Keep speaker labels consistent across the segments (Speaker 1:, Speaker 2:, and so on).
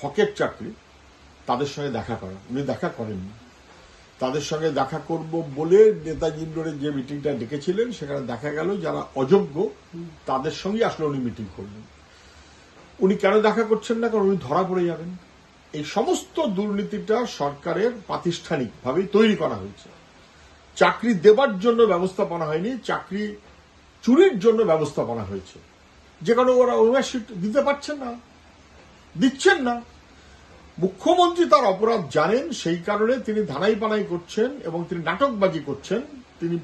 Speaker 1: ফকের চাকরি, তাদের সঙ্গে দেখা করা। উনি দেখা করেননি। তাদের সঙ্গে দেখা করব বলে নেতাজি ইন্ডোরে যে মিটিংটা ডেকেছিলেন, সেখানে দেখা গেল যারা অযোগ্য, তাদের সঙ্গে আসলে উনি মিটিং করলেন উনি কেন দেখা করছেন না? কারণ উনি ধরা পড়ে যাবেন। এই সমস্ত দুর্নীতিটা সরকারের প্রাতিষ্ঠানিকভাবেই তৈরি করা হয়েছে। চাকরি দেবার জন্য ব্যবস্থাপনা হয়নি, চাকরি চুরির জন্য ব্যবস্থাপনা হয়েছে। যেখানে ওরা ওনারশিপ দিতে পারছেন না। দিচ্ছেন না। মুখ্যমন্ত্রী তার অপরাধ জানেন, সেই কারণে তিনি ধানাই পানাই করছেন এবং তিনি নাটকবাজি করছেন। তিনি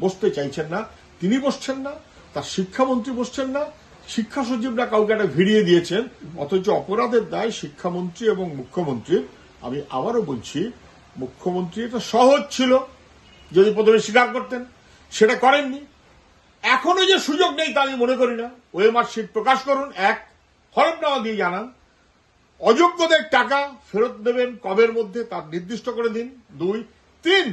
Speaker 1: বসতে চাইছেন না, তিনি বসছেন না, তার শিক্ষামন্ত্রী বসছেন না, শিক্ষা সচিবরা কাউকে একটা ভিড়িয়ে দিয়েছেন, অথচ অপরাধের দায় শিক্ষামন্ত্রী এবং মুখ্যমন্ত্রীর। আমি আবারও বলছি, মুখ্যমন্ত্রী এটা সহজ ছিল, যদি প্রথমে স্বীকার করতেন, সেটা করেননি। এখনও যে সুযোগ নেই তা আমি মনে করি না। ওয়েমার শিট প্রকাশ করুন, এক হলফনামা দিয়ে জানান। অযোগ্যদের টাকা ফেরত দেবেন কবের মধ্যে তার নির্দিষ্ট করে দিন। দুই, তিন,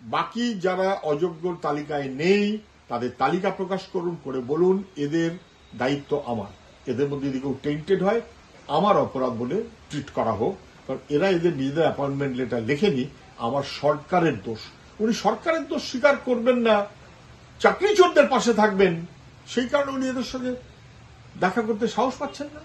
Speaker 1: বাকি যারা অযোগ্যর তালিকায় নেই, তাদের তালিকা প্রকাশ করুন, করে বলুন, এদের দায়িত্ব আমার। এদের মধ্যে যদি কেউ টেন্টেড হয়, আমার অপরাধ বলে ট্রিট করা হোক। কারণ এরা এদের নিজেদের অ্যাপয়েন্টমেন্ট লেটার লেখেনি, আমার সরকারের দোষ। উনি সরকারের দোষ স্বীকার করবেন না চাকরি চোরদের পাশে থাকবেন। সেই কারণে উনি এদের সঙ্গে দেখা করতে সাহস পাচ্ছেন না।